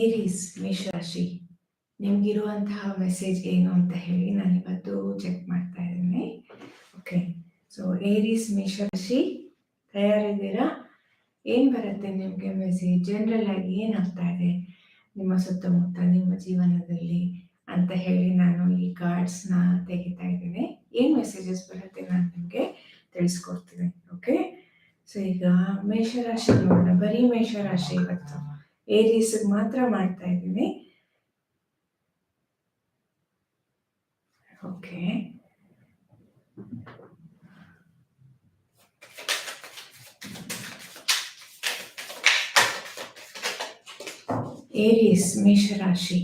ಏರೀಸ್ ಮೇಷರಾಶಿ, ನಿಮ್ಗಿರುವಂತಹ ಮೆಸೇಜ್ ಏನು ಅಂತ ಹೇಳಿ ನಾನು ಇವತ್ತು ಚೆಕ್ ಮಾಡ್ತಾ ಇದ್ದೇನೆ. ಓಕೆ ಸೊ ಏರೀಸ್ ಮೇಷರಾಶಿ, ತಯಾರಿದ್ದೀರಾ? ಏನು ಬರುತ್ತೆ ನಿಮಗೆ ಮೆಸೇಜ್ ಜನರಲ್ ಆಗಿ ಏನಾಗ್ತಾ ಇದೆ ನಿಮ್ಮ ಸುತ್ತಮುತ್ತ, ನಿಮ್ಮ ಜೀವನದಲ್ಲಿ ಅಂತ ಹೇಳಿ ನಾನು ಈ ಕಾರ್ಡ್ಸ್ನ ತೆಗಿತಾ ಇದ್ದೇನೆ. ಏನು ಮೆಸೇಜಸ್ ಬರುತ್ತೆ ನಾನು ನಿಮಗೆ ತಿಳಿಸ್ಕೊಡ್ತೀನಿ ಓಕೆ ಸೊ ಈಗ ಮೇಷರಾಶಿ ನೋಡೋಣ, ಬರೀ ಮೇಷರಾಶಿ ಇವತ್ತು. ಏರೀಸ್ ಮಾತ್ರ ಮಾಡ್ತಾ ಇದ್ದೀನಿ ಓಕೆ ಏರೀಸ್ ಮೇಷರಾಶಿ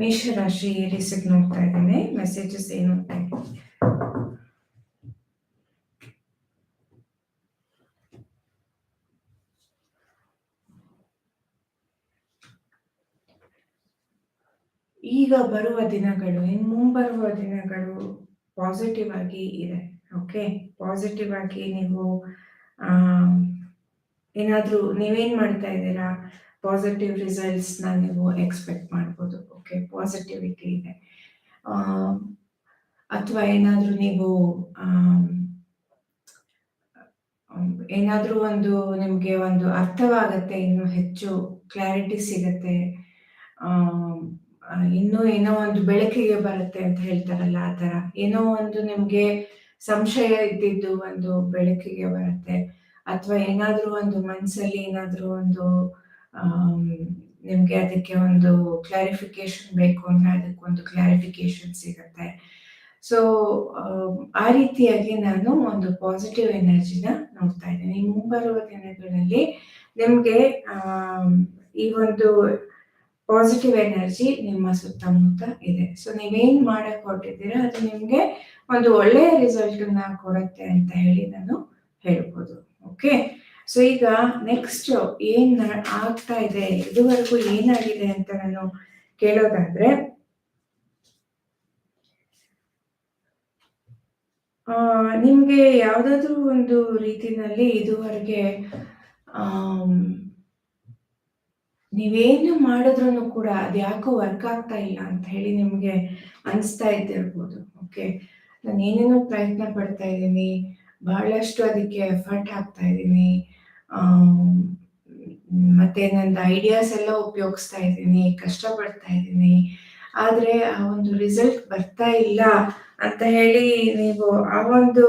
ಮೇಷರಾಶಿ ಏರೀಸಿಗೆ ನೋಡ್ತಾ ಇದ್ದೇನೆ. ಮೆಸೇಜಸ್ ಏನು ಈಗ ಬರುವ ದಿನಗಳು, ಇನ್ ಮುಂಬರುವ ದಿನಗಳು ಪಾಸಿಟಿವ್ ಆಗಿ ಇದೆ. ಓಕೆ ಪಾಸಿಟಿವ್ ಆಗಿ ನೀವು ಏನಾದರೂ ನೀವೇನ್ ಮಾಡ್ತಾ ಇದ್ದೀರಾ? ಪಾಸಿಟಿವ್ ರಿಸಲ್ಟ್ಸ್ನ ನೀವು ಎಕ್ಸ್ಪೆಕ್ಟ್ ಮಾಡ್ಬೋದು. ಓಕೆ ಪಾಸಿಟಿವಿಟಿ ಇದೆ. ಅಥವಾ ಏನಾದರೂ ನೀವು ಏನಾದರೂ ಒಂದು ನಿಮಗೆ ಒಂದು ಅರ್ಥವಾಗತ್ತೆ, ಇನ್ನೂ ಹೆಚ್ಚು ಕ್ಲಾರಿಟಿ ಸಿಗತ್ತೆ ಇನ್ನೂ ಏನೋ ಒಂದು ಬೆಳಕಿಗೆ ಬರುತ್ತೆ ಅಂತ ಹೇಳ್ತಾರಲ್ಲ ಆ ಥರ. ಏನೋ ಒಂದು ನಿಮಗೆ ಸಂಶಯ ಇದ್ದಿದ್ದು ಒಂದು ಬೆಳಕಿಗೆ ಬರುತ್ತೆ. ಅಥವಾ ಏನಾದರೂ ಒಂದು ಮನಸ್ಸಲ್ಲಿ ಏನಾದರೂ ಒಂದು ನಿಮ್ಗೆ ಅದಕ್ಕೆ ಒಂದು ಕ್ಲಾರಿಫಿಕೇಶನ್ ಬೇಕು ಅಂದ್ರೆ ಅದಕ್ಕೊಂದು ಕ್ಲಾರಿಫಿಕೇಶನ್ ಸಿಗುತ್ತೆ. ಸೊ ಆ ರೀತಿಯಾಗಿ ನಾನು ಒಂದು ಪಾಸಿಟಿವ್ ಎನರ್ಜಿನ ನೋಡ್ತಾ ಇದ್ದೇನೆ. ಈ ಮುಂಬರುವ ದಿನಗಳಲ್ಲಿ ನಿಮಗೆ ಈ ಒಂದು ಪಾಸಿಟಿವ್ ಎನರ್ಜಿ ನಿಮ್ಮ ಸುತ್ತಮುತ್ತ ಇದೆ. ಸೊ ನೀವೇನ್ ಮಾಡಕ್ ಹೊರಟಿದ್ದೀರಾ ಅದು ನಿಮ್ಗೆ ಒಂದು ಒಳ್ಳೆಯ ರಿಸಲ್ಟ್ ಕೊಡುತ್ತೆ ಅಂತ ಹೇಳಿ ನಾನು ಹೇಳ್ಬೋದು. ಓಕೆ ಸೊ ಈಗ ನೆಕ್ಸ್ಟ್ ಏನ್ ಆಗ್ತಾ ಇದೆ ಇದುವರೆಗೂ ಏನಾಗಿದೆ ಅಂತ ನಾನು ಕೇಳೋದಾದ್ರೆ ಆ, ನಿಮ್ಗೆ ಯಾವ್ದಾದ್ರು ಒಂದು ರೀತಿನಲ್ಲಿ ಇದುವರೆಗೆ ಆ ನೀವೇನು ಮಾಡಿದ್ರು ಕೂಡ ಅದ್ಯಾಕೋ ವರ್ಕ್ ಆಗ್ತಾ ಇಲ್ಲ ಅಂತ ಹೇಳಿ ನಿಮ್ಗೆ ಅನಿಸ್ತಾ ಇದ್ದಿರ್ಬೋದು ಓಕೆ ನಾನು ಏನೇನೋ ಪ್ರಯತ್ನ ಪಡ್ತಾ ಇದ್ದೀನಿ ಬಹಳಷ್ಟು ಅದಕ್ಕೆ ಎಫರ್ಟ್ ಹಾಕ್ತಾ ಇದ್ದೀನಿ ಮತ್ತೆ ನನ್ನ ಐಡಿಯಾಸ್ ಎಲ್ಲ ಉಪಯೋಗಿಸ್ತಾ ಇದ್ದೀನಿ, ಕಷ್ಟಪಡ್ತಾ ಇದ್ದೀನಿ. ಆದ್ರೆ ಆ ಒಂದು ರಿಸಲ್ಟ್ ಬರ್ತಾ ಇಲ್ಲ ಅಂತ ಹೇಳಿ ನೀವು ಆ ಒಂದು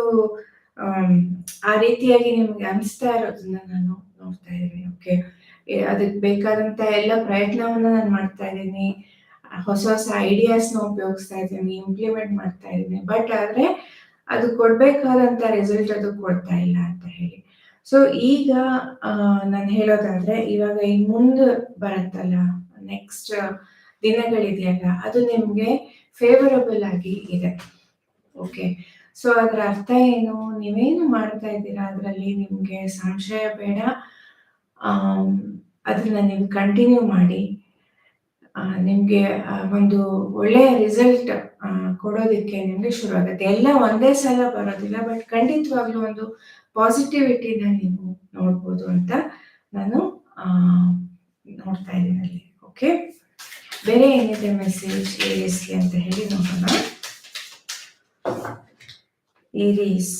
ಆ ರೀತಿಯಾಗಿ ನಿಮ್ಗೆ ಅನಿಸ್ತಾ ಇರೋದನ್ನ ನಾನು ನೋಡ್ತಾ ಇದ್ದೀನಿ ಓಕೆ ಅದಕ್ಕೆ ಬೇಕಾದಂತ ಎಲ್ಲ ಪ್ರಯತ್ನವನ್ನ ನಾನು ಮಾಡ್ತಾ ಇದ್ದೀನಿ. ಹೊಸ ಹೊಸ ಐಡಿಯಾಸ್ನ ಉಪಯೋಗಿಸ್ತಾ ಇದ್ದೀನಿ ಇಂಪ್ಲಿಮೆಂಟ್ ಮಾಡ್ತಾ ಇದ್ದೀನಿ. ಬಟ್ ಆದ್ರೆ ಅದು ಕೊಡ್ಬೇಕಾದಂತ ರಿಸಲ್ಟ್ ಅದು ಕೊಡ್ತಾ ಇಲ್ಲ ಅಂತ ಹೇಳಿ. ಸೊ ಈಗ ನಾನು ಹೇಳೋದಾದ್ರೆ ಇವಾಗ ಈ ಮುಂದೆ ಬರುತ್ತಲ್ಲ ನೆಕ್ಸ್ಟ್ ದಿನಗಳಿದೆಯಲ್ಲ, ಅದು ನಿಮ್ಗೆ ಫೇವರಬಲ್ ಆಗಿ ಇದೆ. ಓಕೆ ಸೊ ಅದರ ಅರ್ಥ ಏನು? ನೀವೇನು ಮಾಡ್ತಾ ಇದ್ದೀರಾ ಅದರಲ್ಲಿ? ನಿಮ್ಗೆ ಸಂಶಯ ಬೇಡ. ಅದನ್ನ ನೀವು ಕಂಟಿನ್ಯೂ ಮಾಡಿ. ನಿಮ್ಗೆ ಒಂದು ಒಳ್ಳೆಯ ರಿಸಲ್ಟ್ ಕೊಡೋದಕ್ಕೆ ನಿಮಗೆ ಶುರು ಆಗುತ್ತೆ. ಎಲ್ಲ ಒಂದೇ ಸಲ ಬರೋದಿಲ್ಲ ಬಟ್ ಖಂಡಿತವಾಗ್ಲೂ ಒಂದು ಪಾಸಿಟಿವಿಟಿನ ನೀವು ನೋಡ್ಬೋದು ಅಂತ ನಾನು ನೋಡ್ತಾ ಇದ್ದೀನಿ ಅಲ್ಲಿ. ಓಕೆ ಬೇರೆ ಏನಿದೆ ಮೆಸೇಜ್ ಏರಿಸ್ಗೆ ಅಂತ ಹೇಳಿ ನೋಡೋಣ. ಏರೀಸ್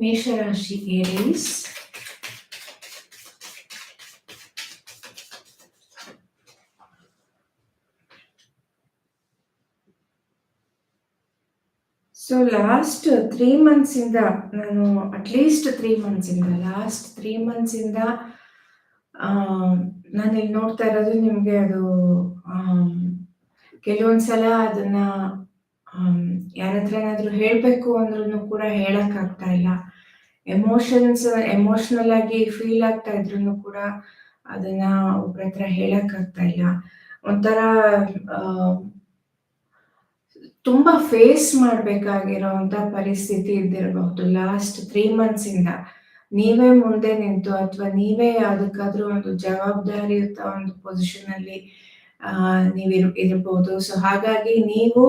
ಮೇಷರಾಶಿ ಏರೀಸ್ ಸೊ ಲಾಸ್ಟ್ ತ್ರೀ ಮಂತ್ಸಿಂದ ನಾನು ಅಟ್ಲೀಸ್ಟ್ ತ್ರೀ ಮಂತ್ಸಿಂದ ಲಾಸ್ಟ್ ತ್ರೀ ಮಂತ್ಸಿಂದ ನಾನು ಇಲ್ಲಿ ನೋಡ್ತಾ ಇರೋದು ನಿಮಗೆ ಅದು ಕೆಲವೊಂದ್ಸಲ ಸಲ ಅದನ್ನ ಆಮ್, ಹತ್ರ ಏನಾದ್ರು ಹೇಳ್ಬೇಕು ಅಂದ್ರೂ ಕೂಡ ಹೇಳಕ್ ಆಗ್ತಾ ಇಲ್ಲ. ಎಮೋಷನ್ಸ್ ಎಮೋಷನಲ್ ಆಗಿ ಫೀಲ್ ಆಗ್ತಾ ಇದ್ರು ಕೂಡ ಅದನ್ನ ಒಬ್ಬರ ಹತ್ರ ಹೇಳಕ್ ಆಗ್ತಾ ಇಲ್ಲ. ಒಂಥರ ತುಂಬಾ ಫೇಸ್ ಮಾಡ್ಬೇಕಾಗಿರೋಂತ ಪರಿಸ್ಥಿತಿ ಇದ್ದಿರಬಹುದು ಲಾಸ್ಟ್ ತ್ರೀ ಮಂತ್ಸ್ ಇಂದ. ನೀವೇ ಮುಂದೆ ನಿಂತು ಅಥವಾ ನೀವೇ ಯಾವುದಕ್ಕಾದ್ರೂ ಒಂದು ಜವಾಬ್ದಾರಿಯುತ ಒಂದು ಪೊಸಿಷನ್ ಅಲ್ಲಿ ನೀವಿರ್ ಇರ್ ಇರ್ಬೋದು. ಸೊ ಹಾಗಾಗಿ ನೀವು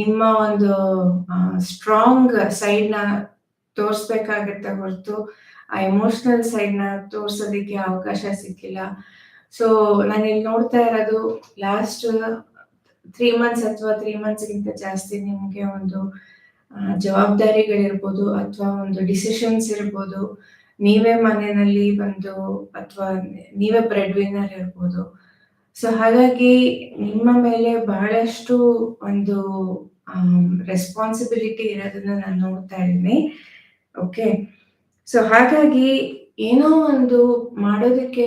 ನಿಮ್ಮ ಒಂದು ಸ್ಟ್ರಾಂಗ್ ಸೈಡ್ನ ತೋರ್ಸ್ಬೇಕಾಗತ್ತೆ ಹೊರತು, ಆ ಎಮೋಷನಲ್ ಸೈಡ್ನ ತೋರ್ಸೋದಿಕ್ಕೆ ಅವಕಾಶ ಸಿಕ್ಕಿಲ್ಲ. ಸೊ ನಾನು ಇಲ್ಲಿ ನೋಡ್ತಾ ಇರೋದು ಲಾಸ್ಟ್ ತ್ರೀ ಮಂತ್ಸ್ ಅಥವಾ ತ್ರೀ ಮಂತ್ಸ್ಗಿಂತ ಜಾಸ್ತಿ ನಿಮಗೆ ಒಂದು ಜವಾಬ್ದಾರಿಗಳಿರ್ಬೋದು ಅಥವಾ ಒಂದು ಡಿಸಿಷನ್ಸ್ ಇರ್ಬೋದು. ನೀವೇ ಮನೆಯಲ್ಲಿ ಒಂದು ಅಥವಾ ನೀವೇ ಬ್ರೆಡ್ ವಿನ್ನರ್ ಇರ್ಬೋದು. ಸೊ ಹಾಗಾಗಿ ನಿಮ್ಮ ಮೇಲೆ ಬಹಳಷ್ಟು ಒಂದು ರೆಸ್ಪಾನ್ಸಿಬಿಲಿಟಿ ಇರೋದನ್ನ ನಾನು ನೋಡ್ತಾ ಇದ್ದೀನಿ. ಓಕೆ ಸೊ ಹಾಗಾಗಿ ಏನೋ ಒಂದು ಮಾಡೋದಕ್ಕೆ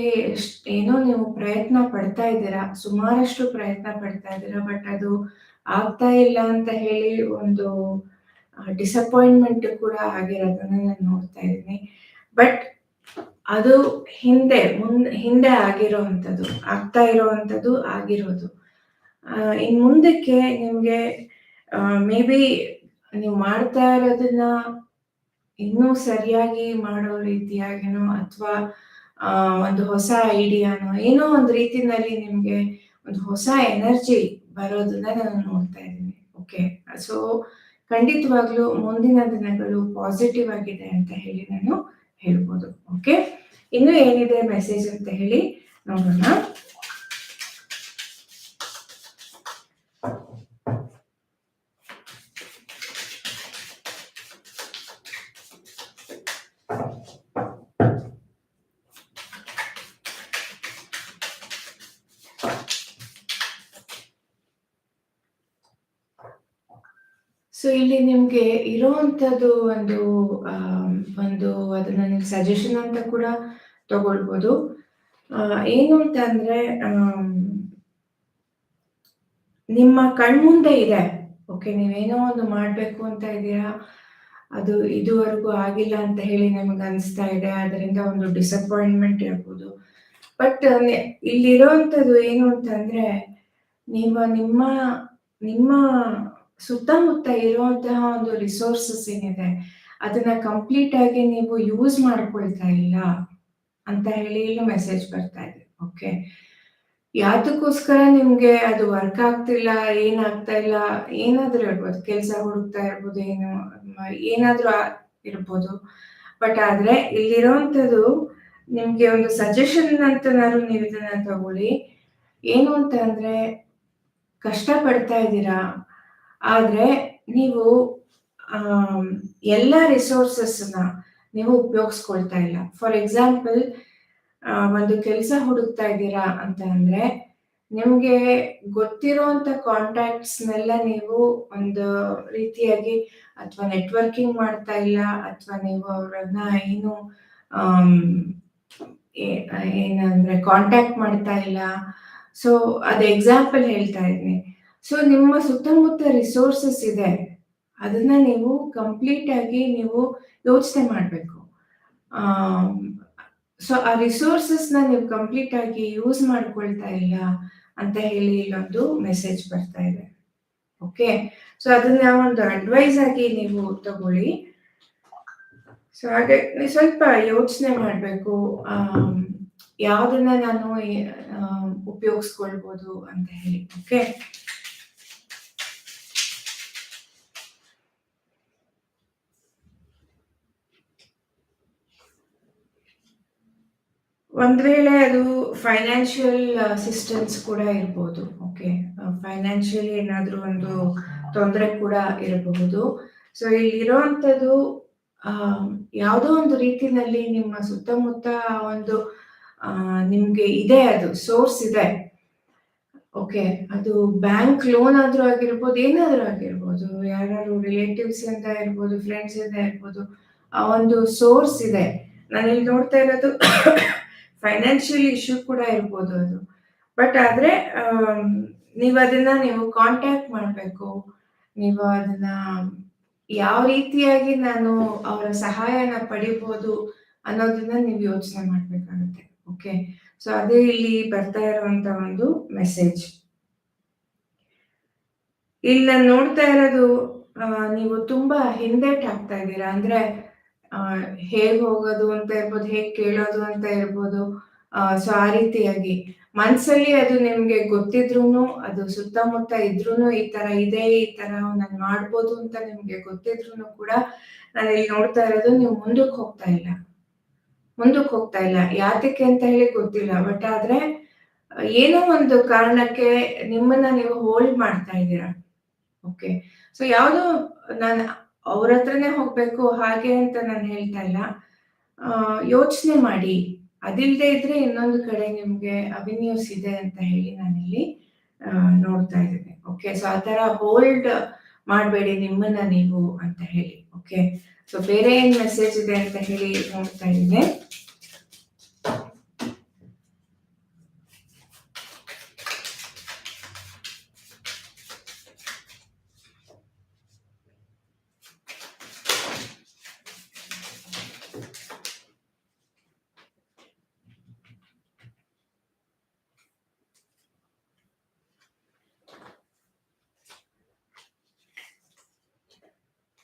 ಏನೋ ನೀವು ಪ್ರಯತ್ನ ಪಡ್ತಾ ಇದ್ದೀರಾ? ಸುಮಾರಷ್ಟು ಪ್ರಯತ್ನ ಪಡ್ತಾ ಇದ್ದೀರಾ? ಬಟ್ ಅದು ಆಗ್ತಾ ಇಲ್ಲ ಅಂತ ಹೇಳಿ ಒಂದು ಡಿಸಪಾಯಿಂಟ್ಮೆಂಟ್ ಕೂಡ ಆಗಿರೋದನ್ನ ನಾನು ನೋಡ್ತಾ ಇದ್ದೀನಿ. ಬಟ್ ಅದು ಹಿಂದೆ ಮುಂದೆ ಹಿಂದೆ ಆಗಿರೋವಂಥದ್ದು, ಆಗ್ತಾ ಇರೋವಂಥದ್ದು ಆಗಿರೋದು. ಇನ್ ಮುಂದಕ್ಕೆ ನಿಮ್ಗೆ ಮೇ ಬಿ ನೀವು ಮಾಡ್ತಾ ಇರೋದನ್ನ ಇನ್ನೂ ಸರಿಯಾಗಿ ಮಾಡೋ ರೀತಿಯಾಗಿನೋ ಅಥವಾ ಒಂದು ಹೊಸ ಐಡಿಯಾನೋ ಏನೋ ಒಂದು ರೀತಿನಲ್ಲಿ ನಿಮ್ಗೆ ಒಂದು ಹೊಸ ಎನರ್ಜಿ ಬರೋದನ್ನ ನಾನು ನೋಡ್ತಾ ಇದ್ದೀನಿ. ಓಕೆ ಸೊ ಖಂಡಿತವಾಗ್ಲೂ ಮುಂದಿನ ದಿನಗಳು ಪಾಸಿಟಿವ್ ಆಗಿದೆ ಅಂತ ಹೇಳಿ ನಾನು ಹೇಳ್ಬೋದು. ಓಕೆ ಇನ್ನು ಏನಿದೆ ಮೆಸೇಜ್ ಅಂತ ಹೇಳಿ ನೋಡೋಣ. ಸೊ ಇಲ್ಲಿ ಇರೋವಂಥದ್ದು ಒಂದು ಒಂದು ಅದನ್ನ ನೀವು ಸಜೆಷನ್ ಅಂತ ಕೂಡ ತಗೊಳ್ಬೋದು. ಏನು ಅಂತ ಅಂದ್ರೆ ನಿಮ್ಮ ಕಣ್ಮುಂದೆ ಇದೆ. ಓಕೆ ನೀವೇನೋ ಒಂದು ಮಾಡ್ಬೇಕು ಅಂತ ಇದ್ದೀರಾ? ಅದು ಇದುವರೆಗೂ ಆಗಿಲ್ಲ ಅಂತ ಹೇಳಿ ನಿಮ್ಗೆ ಅನಿಸ್ತಾ ಇದೆ. ಅದರಿಂದ ಒಂದು ಡಿಸಪಾಯಿಂಟ್ಮೆಂಟ್ ಇರ್ಬೋದು. ಬಟ್ ಇಲ್ಲಿರೋವಂಥದ್ದು ಏನು ಅಂತಂದ್ರೆ ನಿಮ್ಮ ನಿಮ್ಮ ನಿಮ್ಮ ಸುತ್ತಮುತ್ತ ಇರುವಂತಹ ಒಂದು ರಿಸೋರ್ಸಸ್ ಏನಿದೆ, ಅದನ್ನ ಕಂಪ್ಲೀಟ್ ಆಗಿ ನೀವು ಯೂಸ್ ಮಾಡ್ಕೊಳ್ತಾ ಇಲ್ಲ ಅಂತ ಹೇಳಿ ಇಲ್ಲಿ ಮೆಸೇಜ್ ಬರ್ತಾ ಇದೆ ಓಕೆ ಯಾತಕ್ಕೋಸ್ಕರ ನಿಮ್ಗೆ ಅದು ವರ್ಕ್ ಆಗ್ತಿಲ್ಲ, ಏನಾಗ್ತಾ ಇಲ್ಲ, ಏನಾದ್ರೂ ಇರ್ಬೋದು, ಕೆಲಸ ಹುಡುಕ್ತಾ ಇರ್ಬೋದು ಏನು ಏನಾದ್ರೂ ಇರ್ಬೋದು ಬಟ್ ಆದ್ರೆ ಇಲ್ಲಿರೋಂಥದ್ದು ನಿಮ್ಗೆ ಒಂದು ಸಜೆಷನ್ ಅಂತನಾದ್ರು ನೀವು ಇದನ್ನ ತಗೊಳ್ಳಿ. ಏನು ಅಂತ ಅಂದ್ರೆ ಕಷ್ಟ ಪಡ್ತಾ ಇದ್ದೀರಾ? ಆದ್ರೆ ನೀವು ಎಲ್ಲ ರಿಸೋರ್ಸಸ್ನ ನೀವು ಉಪಯೋಗಿಸ್ಕೊಳ್ತಾ ಇಲ್ಲ. ಫಾರ್ ಎಕ್ಸಾಂಪಲ್ ಒಂದು ಕೆಲಸ ಹುಡುಕ್ತಾ ಇದ್ದೀರಾ ಅಂತ ಅಂದ್ರೆ, ನಿಮ್ಗೆ ಗೊತ್ತಿರೋಂಥ ಕಾಂಟ್ಯಾಕ್ಟ್ಸ್ನೆಲ್ಲ ನೀವು ಒಂದು ರೀತಿಯಾಗಿ ಅಥವಾ ನೆಟ್ವರ್ಕಿಂಗ್ ಮಾಡ್ತಾ ಇಲ್ಲ, ಅಥವಾ ನೀವು ಅವ್ರನ್ನ ಏನು ಏನಂದ್ರೆ ಕಾಂಟ್ಯಾಕ್ಟ್ ಮಾಡ್ತಾ ಇಲ್ಲ. ಸೊ ಅದು ಎಕ್ಸಾಂಪಲ್ ಹೇಳ್ತಾ ಇದ್ದೀನಿ ಸೊ ನಿಮ್ಮ ಸುತ್ತಮುತ್ತ ರಿಸೋರ್ಸಸ್ ಇದೆ. ಅದನ್ನ ನೀವು ಕಂಪ್ಲೀಟ್ ಆಗಿ ನೀವು ಯೋಚನೆ ಮಾಡಬೇಕು. ಸೊ ಆ ರಿಸೋರ್ಸಸ್ನ ನೀವು ಕಂಪ್ಲೀಟ್ ಆಗಿ ಯೂಸ್ ಮಾಡ್ಕೊಳ್ತಾ ಇಲ್ಲ ಅಂತ ಹೇಳಿ ಇಲ್ಲೊಂದು ಮೆಸೇಜ್ ಬರ್ತಾ ಇದೆ. ಓಕೆ ಸೊ ಅದನ್ನ ಒಂದು ಅಡ್ವೈಸ್ ಆಗಿ ನೀವು ತಗೊಳ್ಳಿ. ಸೊ ಹಾಗೆ, ಸ್ವಲ್ಪ ಯೋಚನೆ ಮಾಡಬೇಕು. ಯಾವುದನ್ನ ನಾನು ಉಪಯೋಗಿಸ್ಕೊಳ್ಬೋದು ಅಂತ ಹೇಳಿ. ಓಕೆ ಒಂದ್ ವೇಳೆ ಅದು ಫೈನಾನ್ಷಿಯಲ್ ಅಸಿಸ್ಟೆನ್ಸ್ ಕೂಡ ಇರ್ಬೋದು ಓಕೆ ಫೈನಾನ್ಷಿಯಲಿ ಏನಾದರೂ ಒಂದು ತೊಂದರೆ ಕೂಡ ಇರಬಹುದು. ಸೊ ಇಲ್ಲಿರುವಂಥದ್ದು ಯಾವುದೋ ಒಂದು ರೀತಿನಲ್ಲಿ ನಿಮ್ಮ ಸುತ್ತಮುತ್ತ ಒಂದು ನಿಮಗೆ ಇದೆ ಅದು ಸೋರ್ಸ್ ಇದೆ. ಓಕೆ ಅದು ಬ್ಯಾಂಕ್ ಲೋನ್ ಆದ್ರೂ ಆಗಿರ್ಬೋದು, ಏನಾದರೂ ಆಗಿರ್ಬೋದು ಯಾರು ರಿಲೇಟಿವ್ಸ್ ಅಂತ ಇರ್ಬೋದು ಫ್ರೆಂಡ್ಸ್ ಅಂತ ಇರ್ಬೋದು, ಆ ಒಂದು ಸೋರ್ಸ್ ಇದೆ. ನಾನಿಲ್ಲಿ ನೋಡ್ತಾ ಇರೋದು ಫೈನಾನ್ಷಿಯಲ್ ಇಶ್ಯೂ ಕೂಡ ಇರ್ಬೋದು ಅದು. ಬಟ್ ಆದ್ರೆ ನೀವು ಅದನ್ನ ನೀವು ಕಾಂಟ್ಯಾಕ್ಟ್ ಮಾಡಬೇಕು. ನೀವು ಅದನ್ನ ಯಾವ ರೀತಿಯಾಗಿ ನಾನು ಅವರ ಸಹಾಯನ ಪಡಿಬೋದು ಅನ್ನೋದನ್ನ ನೀವು ಯೋಚನೆ ಮಾಡ್ಬೇಕಾಗುತ್ತೆ. ಓಕೆ ಸೊ ಅದೇ ಇಲ್ಲಿ ಬರ್ತಾ ಇರುವಂತ ಒಂದು ಮೆಸೇಜ್ ಇಲ್ಲಿ ನಾನು ನೋಡ್ತಾ ಇರೋದು ನೀವು ತುಂಬಾ ಹಿಂದೆಟ್ ಆಗ್ತಾ ಇದ್ದೀರಾ? ಅಂದ್ರೆ ಹೇಗ್ ಹೋಗೋದು ಅಂತ ಇರ್ಬೋದು, ಹೇಗ್ ಕೇಳೋದು ಅಂತ ಇರ್ಬೋದು ಸೊ ಆ ರೀತಿಯಾಗಿ. ಮನ್ಸಲ್ಲಿ ಅದು ನಿಮ್ಗೆ ಗೊತ್ತಿದ್ರೂನು, ಅದು ಸುತ್ತಮುತ್ತ ಇದ್ರೂನು ಈ ತರ ಇದೆ, ಈ ತರ ನಾನು ಮಾಡ್ಬೋದು ಅಂತ ನಿಮ್ಗೆ ಗೊತ್ತಿದ್ರೂನು ಕೂಡ ನಾನು ಇಲ್ಲಿ ನೋಡ್ತಾ ಇರೋದು ನೀವು ಮುಂದಕ್ಕೆ ಹೋಗ್ತಾ ಇಲ್ಲ. ಮುಂದಕ್ಕೆ ಹೋಗ್ತಾ ಇಲ್ಲ. ಯಾತಕ್ಕೆ ಅಂತ ಹೇಳಿ ಗೊತ್ತಿಲ್ಲ. ಬಟ್ ಆದ್ರೆ, ಏನೋ ಒಂದು ಕಾರಣಕ್ಕೆ ನಿಮ್ಮನ್ನ ನೀವು ಹೋಲ್ಡ್ ಮಾಡ್ತಾ ಇದ್ದೀರಾ. ಓಕೆ ಸೊ ಯಾವುದು ನಾನು ಅವ್ರ ಹತ್ರನೇ ಹೋಗ್ಬೇಕು, ಹಾಗೆ ಅಂತ ನಾನು ಹೇಳ್ತಾ ಇಲ್ಲ. ಯೋಚನೆ ಮಾಡಿ. ಅದಿಲ್ಲದೆ ಇದ್ರೆ ಇನ್ನೊಂದು ಕಡೆ ನಿಮ್ಗೆ ಅವಿನ್ಯೂಸ್ ಇದೆ ಅಂತ ಹೇಳಿ ನಾನಿಲ್ಲಿ ನೋಡ್ತಾ ಇದ್ದೇನೆ. ಓಕೆ ಸೊ ಆ ತರ ಹೋಲ್ಡ್ ಮಾಡಬೇಡಿ ನಿಮ್ಮನ್ನ ನೀವು ಅಂತ ಹೇಳಿ. ಓಕೆ ಸೊ ಬೇರೆ ಏನ್ ಮೆಸೇಜ್ ಇದೆ ಅಂತ ಹೇಳಿ ನೋಡ್ತಾ ಇದ್ದೀನಿ.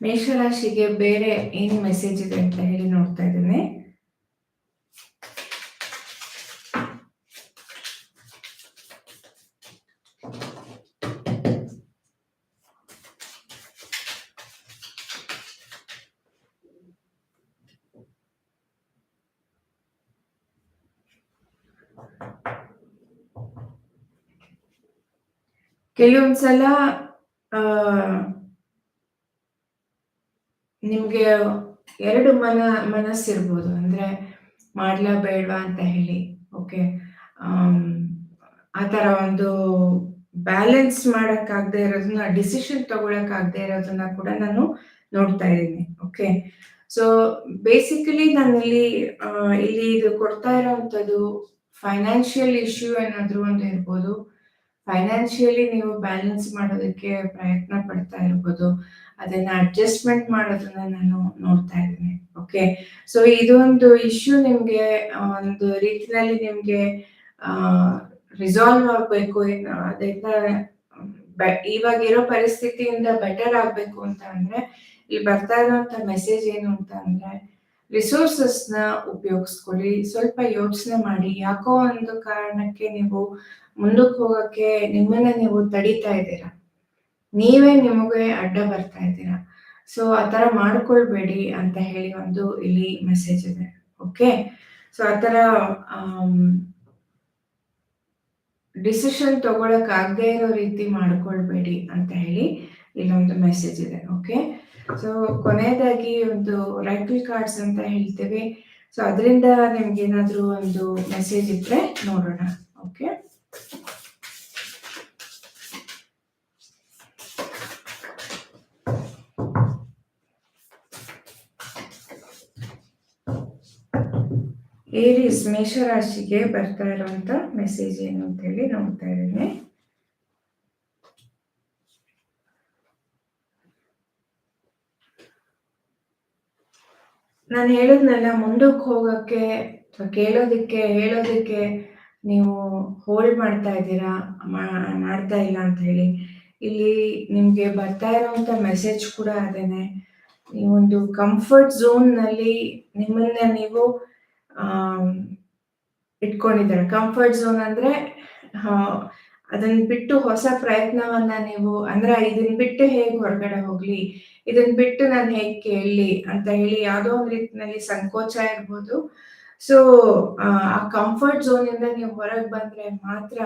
ಮೇಷರಾಶಿಗೆ ಬೇರೆ ಏನ್ ಮೆಸೇಜ್ ಇದೆ ಅಂತ ಹೇಳಿ ನೋಡ್ತಾ ಇದ್ದೇನೆ. ಕೆಲವೊಂದ್ಸಲ ಆ ನಿಮ್ಗೆ ಎರಡು ಮನ ಮನಸ್ಸಿರ್ಬೋದು, ಅಂದ್ರೆ ಮಾಡ್ಲಾ ಬೇಡವಾ ಅಂತ ಹೇಳಿ ಓಕೆ ಆ ಥರ ಒಂದು ಬ್ಯಾಲೆನ್ಸ್ ಮಾಡೋಕ್ಕಾಗದೇ ಇರೋದನ್ನ ಡಿಸಿಷನ್ ತಗೊಳಕ್ಕಾಗದೇ ಇರೋದನ್ನ ಕೂಡ ನಾನು ನೋಡ್ತಾ ಇದ್ದೀನಿ ಓಕೆ ಸೊ ಬೇಸಿಕಲಿ ನಾನು ಇಲ್ಲಿ ಇಲ್ಲಿ ಇದು ಕೊಡ್ತಾ ಇರೋವಂಥದ್ದು ಫೈನಾನ್ಷಿಯಲ್ ಇಶ್ಯೂ ಏನಾದರೂ ಒಂದು ಇರ್ಬೋದು ಫೈನಾನ್ಷಿಯಲಿ ನೀವು ಬ್ಯಾಲೆನ್ಸ್ ಮಾಡೋದಕ್ಕೆ ಪ್ರಯತ್ನ ಪಡ್ತಾ ಇರ್ಬೋದು ಅದನ್ನ ಅಡ್ಜಸ್ಟ್ಮೆಂಟ್ ಮಾಡೋದನ್ನ ನಾನು ನೋಡ್ತಾ ಇದ್ದೀನಿ ಓಕೆ ಸೊ ಇದೊಂದು ಇಶ್ಯೂ ನಿಮ್ಗೆ ಒಂದು ರೀತಿನಲ್ಲಿ ನಿಮ್ಗೆ ರಿಸಾಲ್ವ್ ಆಗ್ಬೇಕು ಅದರಿಂದ ಇವಾಗ ಇರೋ ಪರಿಸ್ಥಿತಿಯಿಂದ ಬೆಟರ್ ಆಗ್ಬೇಕು ಅಂತ ಅಂದ್ರೆ, ಇಲ್ಲಿ ಬರ್ತಾ ಇರುವಂತ ಮೆಸೇಜ್ ಏನು ಅಂತ ಅಂದ್ರೆ ರಿಸೋರ್ಸಸ್ನ ಉಪಯೋಗಿಸ್ಕೊಳ್ಳಿ, ಸ್ವಲ್ಪ ಯೋಚನೆ ಮಾಡಿ, ಯಾಕೋ ಒಂದು ಕಾರಣಕ್ಕೆ ನೀವು ಮುಂದಕ್ಕೆ ಹೋಗಕ್ಕೆ ನಿಮ್ಮನ್ನ ನೀವು ತಡಿತಾ ಇದ್ದೀರಾ? ನೀವೇ ನಿಮಗೆ ಅಡ್ಡ ಬರ್ತಾ ಇದ್ದೀರಾ? ಸೊ ಆ ಥರ ಮಾಡ್ಕೊಳ್ಬೇಡಿ ಅಂತ ಹೇಳಿ ಒಂದು ಇಲ್ಲಿ ಮೆಸೇಜ್ ಇದೆ. ಓಕೆ ಸೊ ಆ ತರ ಡಿಸಿಷನ್ ತಗೊಳಕ್ ಆಗದೆ ಇರೋ ರೀತಿ ಮಾಡ್ಕೊಳ್ಬೇಡಿ ಅಂತ ಹೇಳಿ ಇಲ್ಲೊಂದು ಮೆಸೇಜ್ ಇದೆ. ಓಕೆ ಸೊ ಕೊನೆಯದಾಗಿ ಒಂದು ರೈಫಲ್ ಕಾರ್ಡ್ಸ್ ಅಂತ ಹೇಳ್ತೇವೆ. ಸೊ ಅದರಿಂದ ನಿಮ್ಗೆ ಏನಾದ್ರೂ ಒಂದು ಮೆಸೇಜ್ ಇದ್ರೆ ನೋಡೋಣ. ಓಕೆ ಏರಿಸ್ ಮೇಷರಾಶಿಗೆ ಬರ್ತಾ ಇರುವಂತ ಮೆಸೇಜ್ ಏನು ಅಂತ ಹೇಳಿ ನೋಡ್ತಾ ಇದ್ದೀನಿ. ನಾನು ಹೇಳದ್ನೆಲ್ಲ, ಮುಂದಕ್ಕೆ ಹೋಗಕ್ಕೆ ಅಥವಾ ಕೇಳೋದಕ್ಕೆ, ಹೇಳೋದಕ್ಕೆ ನೀವು ಹೋಲ್ಡ್ ಮಾಡ್ತಾ ಇದ್ದೀರಾ ಮಾಡ್ತಾ ಇಲ್ಲ ಅಂತ ಹೇಳಿ. ಇಲ್ಲಿ ನಿಮ್ಗೆ ಬರ್ತಾ ಇರುವಂತ ಮೆಸೇಜ್ ಕೂಡ ಅದೇನೆ. ನೀವೊಂದು ಕಂಫರ್ಟ್ ಝೋನ್ನಲ್ಲಿ ನಿಮ್ಮನ್ನ ನೀವು ಇಟ್ಕೊಂಡಿದ್ದಾರೆ. ಕಂಫರ್ಟ್ ಝೋನ್ ಅಂದ್ರೆ ಅದನ್ನ ಬಿಟ್ಟು ಹೊಸ ಪ್ರಯತ್ನವನ್ನ ನೀವು, ಅಂದ್ರೆ ಇದನ್ನ ಬಿಟ್ಟು ಹೇಗ್ ಹೊರಗಡೆ ಹೋಗ್ಲಿ ಇದನ್ನ ಬಿಟ್ಟು ನಾನು ಹೇಗ್ ಕೇಳಲಿ ಅಂತ ಹೇಳಿ ಯಾವುದೋ ಒಂದು ರೀತಿನಲ್ಲಿ ಸಂಕೋಚ ಇರ್ಬೋದು. ಸೊ ಆ ಕಂಫರ್ಟ್ ಝೋನ್ ಇಂದ ನೀವು ಹೊರಗೆ ಬಂದ್ರೆ ಮಾತ್ರ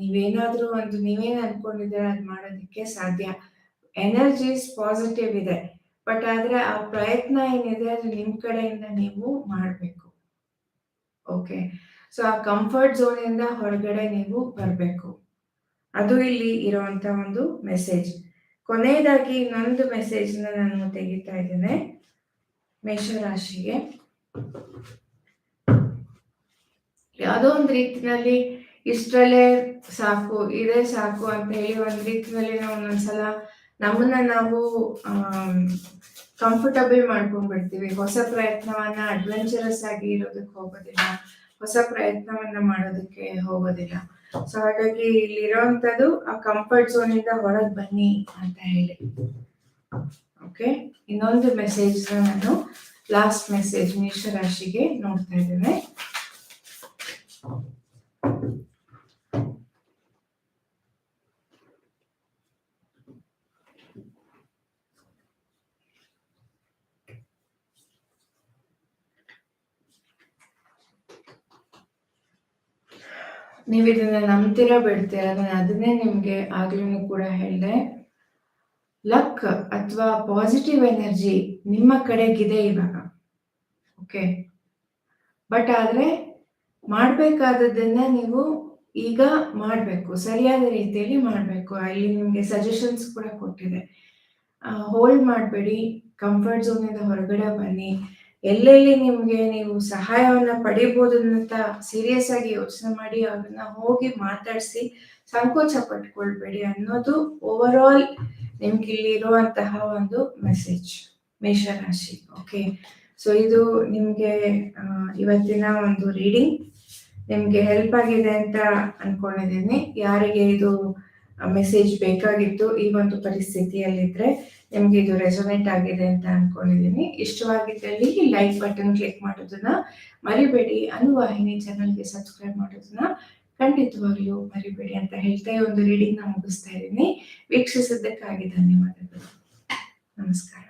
ನೀವೇನಾದ್ರೂ ಒಂದು ನೀವೇನ್ ಅನ್ಕೊಂಡಿದ್ದೀರ ಅದ್ ಮಾಡೋದಕ್ಕೆ ಸಾಧ್ಯ. ಎನರ್ಜೀಸ್ ಪಾಸಿಟಿವ್ ಇದೆ. ಬಟ್ ಆದ್ರೆ ಆ ಪ್ರಯತ್ನ ಏನಿದೆ ಅದು ನಿಮ್ ಕಡೆಯಿಂದ ನೀವು ಮಾಡ್ಬೇಕು. ಓಕೆ ಸೊ ಆ ಕಂಫರ್ಟ್ ಝೋನ್ ಇಂದ ಹೊರಗಡೆ ನೀವು ಬರಬೇಕು. ಅದು ಇಲ್ಲಿ ಇರುವಂತ ಒಂದು ಮೆಸೇಜ್ ಕೊನೆಯದಾಗಿ ಇನ್ನೊಂದು ಮೆಸೇಜ್ ನಾನು ತೆಗಿತಾ ಇದ್ದೇನೆ. ಮೇಷರಾಶಿಗೆ. ಯಾವುದೋ ಒಂದು ರೀತಿನಲ್ಲಿ ಇಷ್ಟರಲ್ಲೇ ಸಾಕು, ಇದೇ ಸಾಕು ಅಂತ ಹೇಳಿ ಒಂದ್ ರೀತಿನಲ್ಲಿ ನಾವು ಒಂದೊಂದ್ಸಲ ನಮ್ಮನ್ನ ನಾವು ಕಂಫರ್ಟಬಲ್ ಮಾಡ್ಕೊಂಡ್ಬಿಡ್ತೀವಿ. ಹೊಸ ಪ್ರಯತ್ನವನ್ನ ಅಡ್ವೆಂಚರಸ್ ಆಗಿ ಇರೋದಕ್ಕೆ ಹೋಗೋದಿಲ್ಲ. ಹೊಸ ಪ್ರಯತ್ನವನ್ನ ಮಾಡೋದಕ್ಕೆ ಹೋಗೋದಿಲ್ಲ. ಸೊ ಹಾಗಾಗಿ ಇಲ್ಲಿರೋಂಥದ್ದು ಆ ಕಂಫರ್ಟ್ ಝೋನ್ ಇಂದ ಹೊರಗೆ ಬನ್ನಿ ಅಂತ ಹೇಳಿ. ಓಕೆ ಇನ್ನೊಂದು ಮೆಸೇಜ್ ನಾನು ಲಾಸ್ಟ್ ಮೆಸೇಜ್ ಮೇಷರಾಶಿಗೆ ನೋಡ್ತಾ ಇದ್ದೇನೆ. ನೀವು ಇದನ್ನ ನಂಬ್ತೀರಾ ಬಿಡ್ತೀರ, ನಾನು ಅದನ್ನೇ ನಿಮ್ಗೆ ಆಗ್ಲೂ ಕೂಡ ಹೇಳಿದೆ. ಲಕ್ ಅಥವಾ ಪಾಸಿಟಿವ್ ಎನರ್ಜಿ ನಿಮ್ಮ ಕಡೆಗಿದೆ ಇವಾಗ ಓಕೆ ಬಟ್ ಆದ್ರೆ ಮಾಡ್ಬೇಕಾದದನ್ನ ನೀವು ಈಗ ಮಾಡಬೇಕು, ಸರಿಯಾದ ರೀತಿಯಲ್ಲಿ ಮಾಡಬೇಕು. ಅಲ್ಲಿ ನಿಮಗೆ ಸಜೆಷನ್ಸ್ ಕೂಡ ಕೊಟ್ಟಿದೆ. ಹೋಲ್ಡ್ ಮಾಡಬೇಡಿ ಕಂಫರ್ಟ್ ಝೋನ್ ಇಂದ ಹೊರಗಡೆ ಬನ್ನಿ. ಎಲ್ಲೆಲ್ಲಿ ನಿಮ್ಗೆ ನೀವು ಸಹಾಯವನ್ನ ಪಡಿಬಹುದು ಅಂತ ಸೀರಿಯಸ್ ಆಗಿ ಯೋಚನೆ ಮಾಡಿ ಅವ್ರನ್ನ ಹೋಗಿ ಮಾತಾಡಿಸಿ ಸಂಕೋಚ ಪಟ್ಕೊಳ್ಬೇಡಿ ಅನ್ನೋದು ಓವರ್ ಆಲ್ ನಿಮ್ಗೆ ಇಲ್ಲಿ ಇರುವಂತಹ ಒಂದು ಮೆಸೇಜ್ ಮೇಷರಾಶಿ ಓಕೆ ಸೊ ಇದು ನಿಮ್ಗೆ ಇವತ್ತಿನ ಒಂದು ರೀಡಿಂಗ್ ನಿಮ್ಗೆ ಹೆಲ್ಪ್ ಆಗಿದೆ ಅಂತ ಅನ್ಕೊಂಡಿದ್ದೀನಿ. ಯಾರಿಗೆ ಇದು ಮೆಸೇಜ್ ಬೇಕಾಗಿತ್ತು ಈ ಒಂದು ಪರಿಸ್ಥಿತಿಯಲ್ಲಿದ್ದರೆ ನಿಮಗೆ ಇದು ರೆಸೊನೇಟ್ ಆಗಿದೆ ಅಂತ ಅನ್ಕೊಂಡಿದ್ದೀನಿ ಇಷ್ಟವಾಗಿದ್ದಲ್ಲಿ ಲೈಕ್ ಬಟನ್ ಕ್ಲಿಕ್ ಮಾಡೋದನ್ನ ಮರಿಬೇಡಿ. ಅನುವಾಹಿನಿ ಚಾನಲ್ಗೆ ಸಬ್ಸ್ಕ್ರೈಬ್ ಮಾಡೋದನ್ನ ಖಂಡಿತವಾಗ್ಲೂ ಮರಿಬೇಡಿ ಅಂತ ಹೇಳ್ತಾ ಈ ಒಂದು ರೀಡಿಂಗ್ನ ಮುಗಿಸ್ತಾ ಇದ್ದೀನಿ. ವೀಕ್ಷಿಸಿದ್ದಕ್ಕಾಗಿ ಧನ್ಯವಾದಗಳು. ನಮಸ್ಕಾರ.